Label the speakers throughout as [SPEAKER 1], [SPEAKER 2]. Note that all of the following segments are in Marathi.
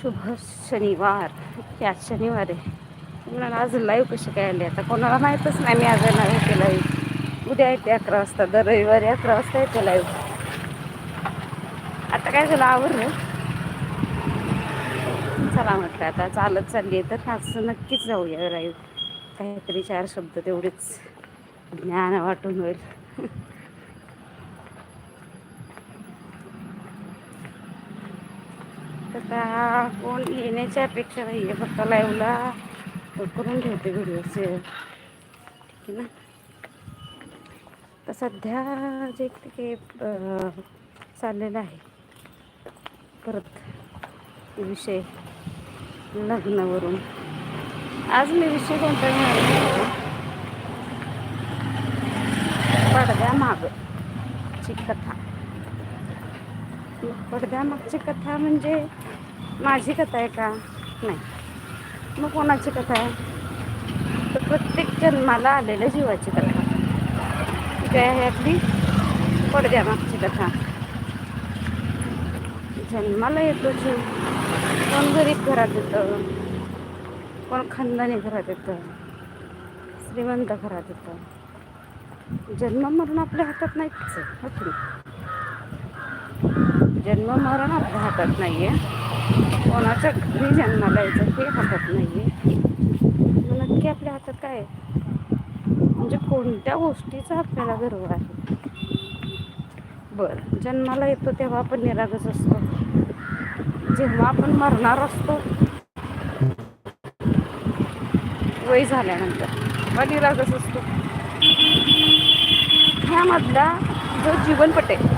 [SPEAKER 1] शुभ शनिवार. आज शनिवार आहे? म्हणाला आज लाईव्ह कशी काय आली? आता कोणाला माहीतच नाही मी आज येणार होते लाईव्ह उद्या येते अकरा वाजता दर रविवारी अकरा वाजता येते लाईव्ह आता काय झालं आवडलं चला म्हटलं आता चालत चालली आहे तर आज नक्कीच जाऊया लाईव्ह काहीतरी चार शब्द तेवढेच ज्ञान वाटून होईल. आता कोण येण्याची अपेक्षा नाही आहे. फक्त लाईव्हला करून ठेवते व्हिडिओ सेव ठीक आहे ना? तर सध्या जे ते चाललेलं आहे. परत विषय लग्नावरून. आज मी विषय कोणता घेणार पडद्या मागची कथा. पडद्यामागची कथा म्हणजे माझी कथा आहे का? नाही. मग कोणाची कथा आहे? तर प्रत्येक जन्माला आलेल्या जीवाची कथा. ठीक आहे आपली पडद्यामागची कथा. जन्माला येतो जीव. कोण गरीब घरात येतं? कोण खानदानी घरात येतं? श्रीमंत घरात येतं? जन्म मरण आपल्या हातात नाहीच आहे हो जन्म मरण आपल्या हातात नाही आहे कोणाच्या घरी जन्माला यायचं हे हातात नाही आहे नक्की आपल्या हातात काय म्हणजे कोणत्या गोष्टीचा आपल्याला गर्व आहे? बरं जन्माला येतो तेव्हा आपण निरागस असतो. जेव्हा आपण मरणार असतो. वय झाल्यानंतर. तेव्हा निरागस असतो. ह्यामधला जो जीवनपट आहे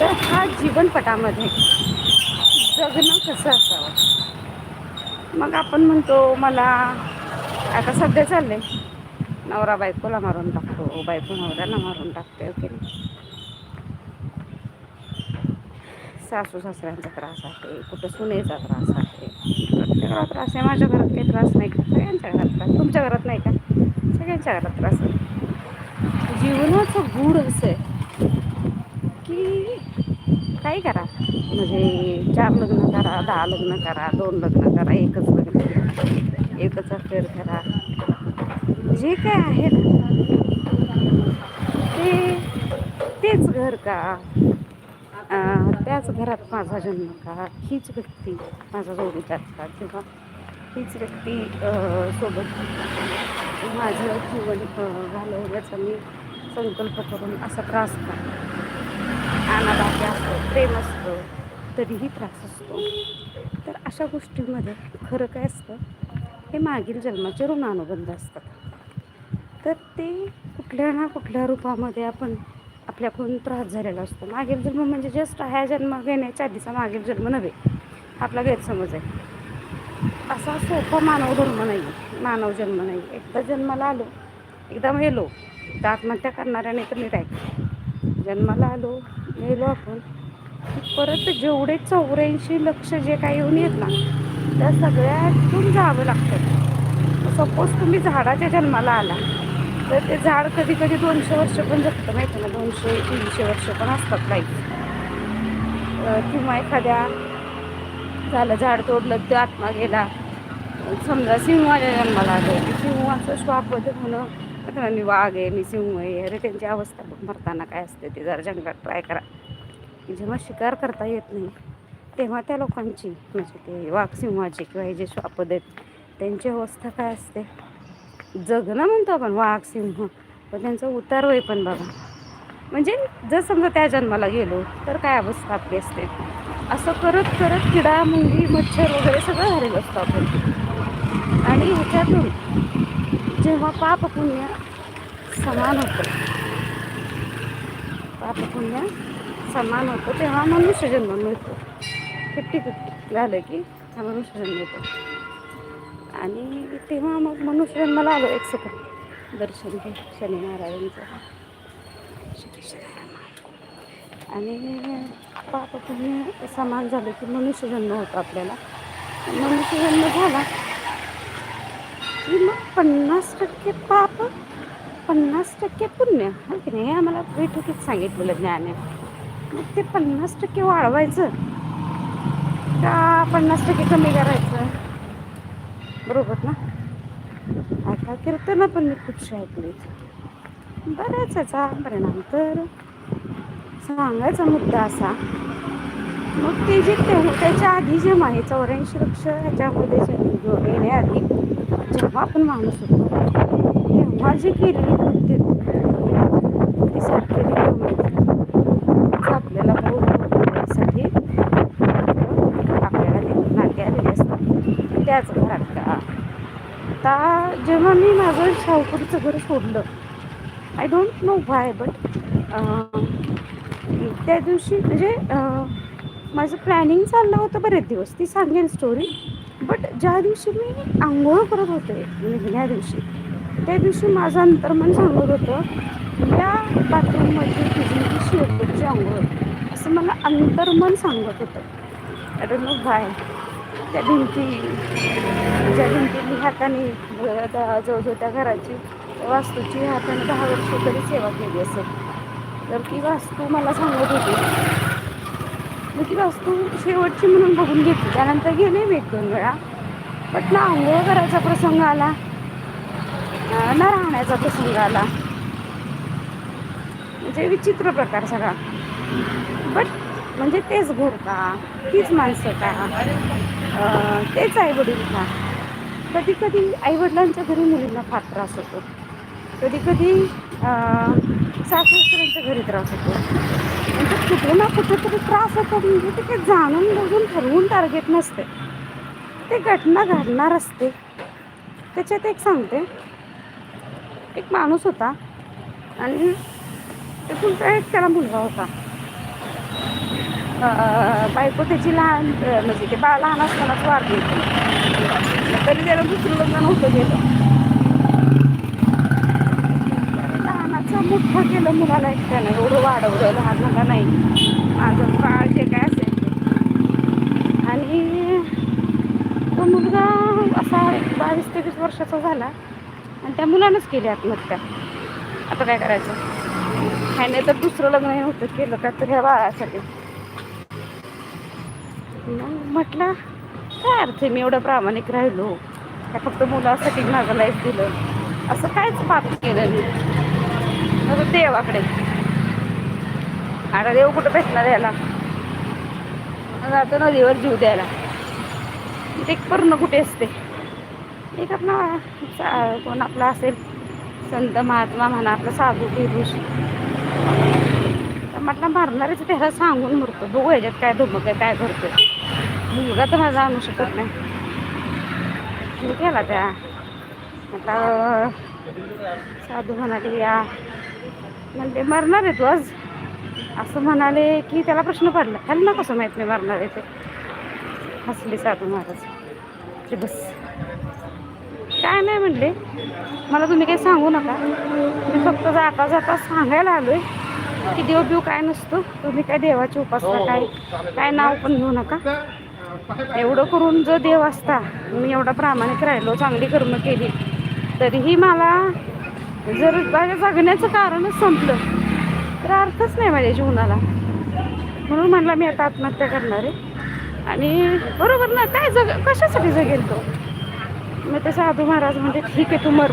[SPEAKER 1] तर हा जीवनपटामध्ये जगणं कसं असावं? मग आपण म्हणतो मला आता सध्या चाललंय. नवरा बायकोला मारून टाकतो बायको नवऱ्याला मारून टाकते ओके? सासू सासऱ्यांचा त्रास आहे कुठं सुनेचा त्रास आहे प्रत्येकाला त्रास आहे. माझ्या घरात काही त्रास नाही का? सगळ्यांच्या घरात त्रास. तुमच्या घरात नाही का? सगळ्यांच्या घरात त्रास आहे. जीवनाचं गूढ असं आहे की काही करा. म्हणजे चार लग्न करा दहा लग्न करा दोन लग्न करा एकच लग्न करा. एकच अफेअर करा. जे काय आहे ना ते तेच घर का? त्याच घरात माझा जन्म का? हीच व्यक्ती माझा जोडीदार का? किंवा हीच व्यक्ती सोबत माझं जीवन घालवण्याचा मी संकल्प करून असा त्रास का आनादाखी असतो प्रेम असतं तरीही त्रास असतो. तर अशा गोष्टींमध्ये खरं काय असतं हे मागील जन्माचे ऋणानुबंध असतात. तर ते कुठल्या ना कुठल्या रूपामध्ये आपण आपल्याकडून त्रास झालेला असतो. मागील जन्म म्हणजे जस्ट ह्या जन्म घेण्याच्या आधीचा मागील जन्म नव्हे आपला गैरसमज आहे. असा सोपा मानव धर्म नाही मानव जन्म नाही. एकदा जन्माला आलो एकदा मेलो एकदा आत्महत्या करणाऱ्याने तर मी जन्माला आलो गेलो आपण. परत जेवढे चौऱ्याऐंशी लक्ष जे काही येऊन येत ना त्या सगळ्यातून जावं लागतं. सपोज तुम्ही झाडाच्या जन्माला आला तर ते झाड कधी कधी दोनशे वर्ष पण जगतं माहिती ना दोनशे तीनशे वर्ष पण असतात लाईफ किंवा एखाद्या झालं झाड तोडलं ते आत्मा गेला समजा सिंहाच्या जन्माला आलं सिंहाचं श्वापद होणं आता मी वाघ आहे मी सिंह आहे अरे त्यांची अवस्था मरताना काय असते ते जरा जंगलात ट्राय करा. जेव्हा शिकार करता येत नाही तेव्हा त्या लोकांची म्हणजे ते वाघ सिंहाची किंवा हे जे श्वापद आहेत त्यांची अवस्था काय असते? जगणं म्हणतो आपण वाघ सिंह पण त्यांचा उतार होई पण बघा म्हणजे जर समजा त्या जन्माला गेलो तर काय अवस्था आपली असते? असं करत करत किडा मुंगी मच्छर वगैरे सगळं झालेलं असतं आपण. आणि ह्याच्यातून जेव्हा पाप पुण्य समान होतं पाप पुण्य समान होतं तेव्हा मनुष्य जन्म मिळतो. फिफ्टी फिफ्टी झालं की हा मनुष्य जन्म येतो आणि तेव्हा मग मनुष्य जन्माला आलो एक सेकंड दर्शन घे शनी महाराजांचं आणि पाप तुम्ही समान झालं की मनुष्य जन्म होतो आपल्याला. मनुष्य जन्म झाला की मग पन्नास टक्के पाप पन्नास टक्के पुण्य. हा की नाही? आम्हाला बैठकीत सांगितलेलं ज्ञान आहे. मग ते पन्नास टक्के वाढवायचं का पन्नास टक्के कमी करायचं? बरोबर ना? आता कीर्तनं पण मी खूपशी ऐकलीत बऱ्याच याचा परिणाम तर सांगायचा मुद्दा असा मग ते जे तेव्हा त्याच्या आधी जे आहे चौऱ्याऐंशी लक्ष ह्याच्यामध्ये जे येण्याआधी जेव्हा आपण माणूस होतो तेव्हा जी केलेली कृत्य ती सारखेली आपल्याला बघण्यासाठी आपल्याला ते आलेले असतात. त्याच घरात का आता जेव्हा मी माझं शाहूपुरीचं घर सोडलं I don't know why but त्या दिवशी म्हणजे माझं प्लॅनिंग चाललं होतं बरेच दिवस. ती सांगेन स्टोरी बट ज्या दिवशी मी आंघोळ करत होते निघण्या दिवशी त्या दिवशी माझं अंतर्मन सांगत होतं या बाथरूममध्ये तुझी ती शेवटची आंघोळ. असं मला अंतर्मन सांगत होतं. आय मग बाय त्या भिंती ज्या भिंती मी हाताने त्या जवळजवळ त्या घराची त्या वास्तूची हाताने दहा वर्ष तरी सेवा केली असेल. तर ती वास्तू मला सांगत होती. मग ती वास्तू शेवटची म्हणून बघून घेतली. त्यानंतर गेले मी एक दोन वेळा. बट ना आंघोळ करायचा प्रसंग आला. ना न राहण्याचा प्रसंग आला. म्हणजे विचित्र प्रकार सगळा. बट म्हणजे तेच घर का तीच माणसं का? तेच आईवडील का? कधी कधी आईवडिलांच्या घरी मुलींना फार त्रास होतो. कधी कधी सासूसऱ्यांच्या घरी त्रास होतो. म्हणजे कुठे ना कुठेतरी त्रास होतो म्हणजे ते काही जाणून बघून ठरवून टार्गेट नसते. ते घटना घडणार असते. त्याच्यात एक सांगते. एक माणूस होता आणि तुमचा एक त्याला मुलगा होता. बायको त्याची लहान म्हणजे ते बाळ लहान असतानाच वाढली होती. तरी त्याला दुसरं लग्न नव्हतं गेलं. लहानाचं मोठं केलं मुलाला एकट्यानं एवढं वाढवलं लहान मुला नाही. माझं बाळ जे काय असेल आणि तो मुलगा असा एक बावीस तेवीस वर्षाचा झाला आणि त्या मुलानंच केली आत्महत्या. आता काय करायचं? ह्याने तर दुसरं लग्न होतं केलं का तर ह्या बाळासाठी. मग म्हटलं काय अर्थ आहे मी एवढं प्रामाणिक राहिलो? त्या फक्त मुलासाठी माझं लाईफ दिलं. असं कायच पाप केलं मी मग देवाकडे. आता देव कुठं भेटणार याला? जातो नदीवर जीव द्यायला. ते पर्ण कुठे असते? एक आपला कोण आपला असेल? संत महात्मा म्हणा आपला साधू पुरुष तर म्हटलं मारणारच त्याला सांगून मरतो. बघू ह्याच्यात काय धमक आहे काय करतोय. मुलगा तर माझा आणू शकत नाही. मी केला त्या. आता साधू म्हणाले या. म्हणते मरणार आहे तू आज. असं म्हणाले की त्याला प्रश्न पडला त्यांना कसं माहीत नाही मरणार आहे ते? हसले साधू महाराज. ते बस. काय नाही म्हणले. मला तुम्ही काही सांगू नका. मी फक्त जाता जाता सांगायला आलोय. की देव बिव काय नसतं. तुम्ही काय देवाची उपासना काय काय नाव पण घेऊ नका. एवढं करून जर देव असता मी एवढा प्रामाणिक राहिलो चांगली कर्म केली तरीही मला जर माझ्या जगण्याचं कारणच संपलं तर अर्थच नाही माझ्या जीवनाला. म्हणून म्हणला मी आता आत्महत्या करणार आहे. आणि बरोबर ना काय जग कशासाठी जगेल तो? मग ते साधू महाराज म्हणजे ठीक आहे तू मर.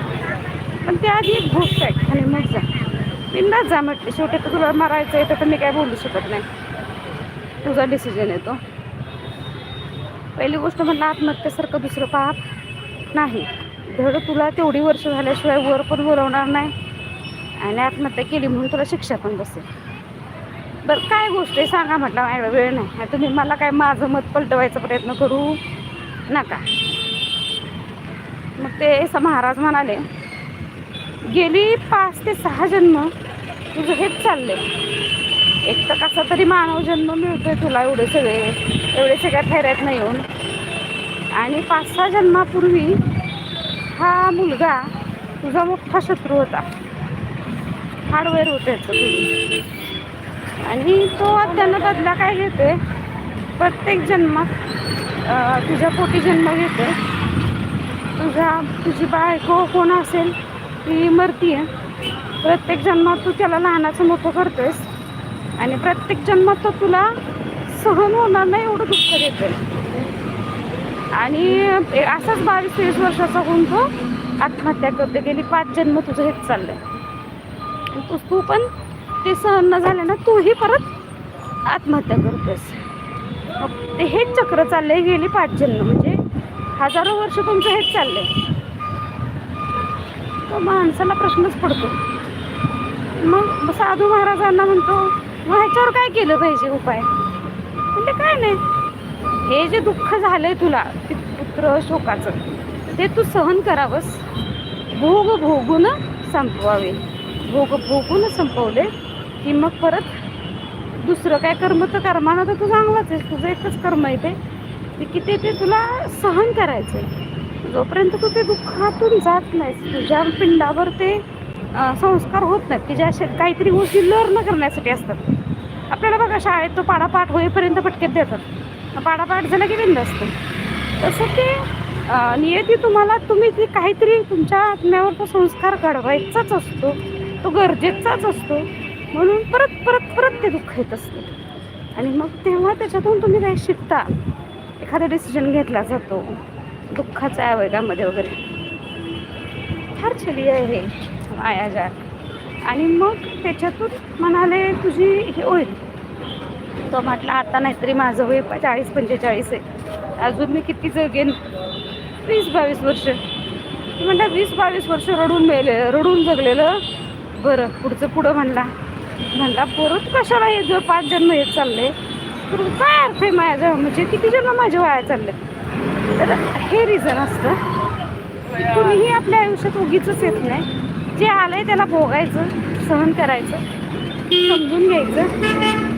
[SPEAKER 1] पण त्याआधी एक गोष्ट आहे आणि मग जा. बिंदाच जा म्हटले शेवटी तर तुला मरायचं आहे तर मी काय बोलू शकत नाही. तुझा डिसिजन येतो पहिली गोष्ट म्हटलं आत्महत्येसारखं दुसरं पाप नाही. धड तुला तेवढी वर्ष झाल्याशिवाय वर पण बोलवणार नाही. आणि आत्महत्या केली म्हणून तुला शिक्षा पण बसेल. बरं काय गोष्ट आहे? सांगा म्हटलं माझ्या वेळ नाही. तुम्ही मला काय माझं मत पलटवायचा प्रयत्न करू नका. मग ते असं महाराज म्हणाले गेली पाच ते सहा जन्म तुझं हेच चाललंय. एक तर कसा तरी मानव जन्म मिळतोय तुला एवढे सगळे एवढे सगळ्या थैऱ्यात नाही येऊन. आणि पाच सहा जन्मापूर्वी हा मुलगा तुझा मोठा शत्रू होता. हार्डवेअर होते आणि तो त्यानं बदला काय घेते प्रत्येक जन्मात तुझ्या पोटी जन्म घेते तुझा तुझी बायको कोण असेल ती मरतीये. प्रत्येक जन्मात तू त्याला लहानाचं मोठं करतोयस. आणि प्रत्येक जन्मात तो तुला सहन होणार नाही एवढं दुःख देतं आणि असाच बावीस तेवीस वर्षाचा होऊन तो आत्महत्या करते गेली पाच जन्म तुझं हेच चाललंय. तू तू पण ते सहन न झालं ना तूही परत आत्महत्या करतेस मग ते हेच चक्र चाललंय गेली पाच जन्म. म्हणजे हजारो वर्ष तुमचं हेच चाललंय. तो माणसाला प्रश्नच पडतो. मग साधू महाराजांना म्हणतो मग ह्याच्यावर काय केलं पाहिजे उपाय? म्हणजे काय नाही. हे जे दुःख झालंय तुला ते पुत्र शोकाचं ते तू सहन करावंस. भोग भोगून संपवावे. भोग भोगून संपवले की मग परत दुसरं काय कर्म तर कर्मानं तर तू चांगलाच आहे तुझं एकच कर्म आहे ते. की ते ते तुला सहन करायचं आहे जोपर्यंत तू ते दुःखातून जात नाहीस तुझ्या पिंडावर ते संस्कार होत नाहीत की ज्या काहीतरी गोष्टी लर्न करण्यासाठी असतात. आपल्याला बघा शाळेत तो पाडापाठ होईपर्यंत पटकेत देतात. पाडापाठ झाला की बिंद तसं ते नियती तुम्हाला तुम्ही ते काहीतरी तुमच्या आत्म्यावर तो संस्कार घडवायचाच असतो तो गरजेचाच असतो म्हणून परत परत परत ते दुःख येत असतं. आणि मग तेव्हा त्याच्यातून तुम्ही काही शिकता. एखादा डिसिजन घेतला जातो. दुःखाचा आवेगामध्ये वगैरे. फार छली आहे हे मायाजाळ आणि मग त्याच्यातून म्हणाले तुझी हे होईल. तो म्हटला आता नाहीतरी माझं वय चाळीस पंचेचाळीस आहे. अजून मी किती जगेन? वीस बावीस वर्ष. म्हणलं वीस बावीस वर्ष रडून मेले रडून जगलेलं? बरं पुढचं पुढं म्हणला. म्हणला परत कशाला हे जर पाच जन्म येत चालले? तर काय अर्थ आहे माझ्या म्हणजे किती जन्म माझे वाया चालले? तर हे रिझन असतं. कुणीही आपल्या आयुष्यात उगीच येत नाही. जे आलंय त्याला भोगायचं सहन करायचं समजून घ्यायचं.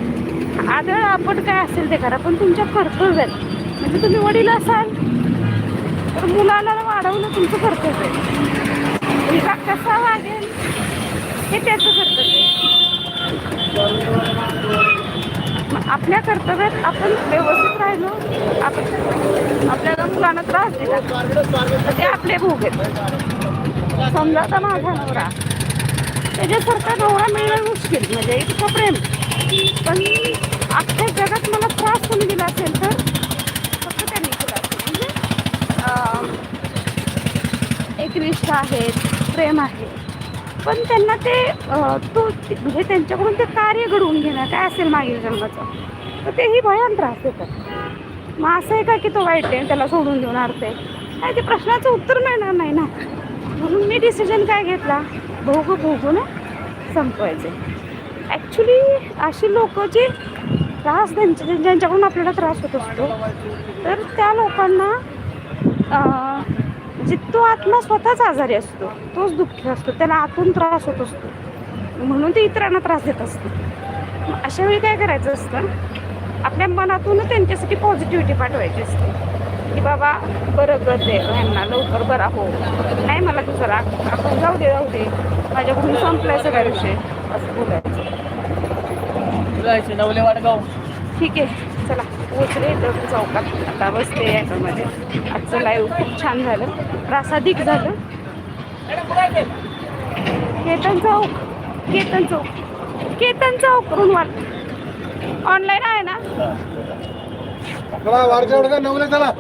[SPEAKER 1] आदळ आपण काय असेल ते करा पण तुमच्या कर्तव्यात म्हणजे तुम्ही वडील असाल तर मुलाला वाढवणं तुमचं कर्तव्य आहे. मुलगा कसा वागेल हे त्याचं कर्तव्य आपल्या कर्तव्यात आपण व्यवस्थित राहिलो आपण आपल्याला मुलांना त्रास दिला तर ते आपले भोग आहेत. समजा आता माझा नवरा. त्याच्यासारखा नवरा मिळणं मुश्किल म्हणजे इतकं प्रेम. पण अख्ख्या जगात मला त्रास कोणी दिला असेल तर? फक्त त्यांनी केला असेल म्हणजे एक निष्ठा आहे प्रेम आहे. पण त्यांना ते तो म्हणजे त्यांच्याकडून ते कार्य घडवून घेणं काय असेल मागील जन्माचं? तर तेही भयान त्रास देतात. मग असं आहे का की तो वाईट आहे त्याला सोडून देऊन अर्थ आहे काय ते प्रश्नाचं उत्तर मिळणार नाही ना. म्हणून मी डिसिजन काय घेतला? भोग भोगून संपवायचे. ॲक्च्युली अशी लोक जी त्रास त्यांच्या ज्यांच्याकडून आपल्याला त्रास होत असतो. तर त्या लोकांना अं, तो आत्मा स्वतःच आजारी असतो तोच दुःखी असतो त्याला आतून त्रास होत असतो. म्हणून ते इतरांना त्रास देत असते मग अशा वेळी काय करायचं असतं? आपल्या मनातून त्यांच्यासाठी पॉझिटिव्हिटी पाठवायची असते. की बाबा बरं कर दे यांना लवकर बरा हो. नाही मला दुसरा आपण जाऊ दे जाऊ दे. माझ्याकडून संपलाय सगळ्या विषय. असं बोलायचं.
[SPEAKER 2] जायचे नवले वाडगाव.
[SPEAKER 1] ठीक आहे चला. पोचले तर चौकात. आता बसते याच्यामध्ये आजचं लाईव्ह खूप छान झालं. प्रासादिक झालं. केतन चौक केतन चौक केतन चौक रुणवाल ऑनलाईन आहे ना?
[SPEAKER 3] चला वारच्या नवले चला.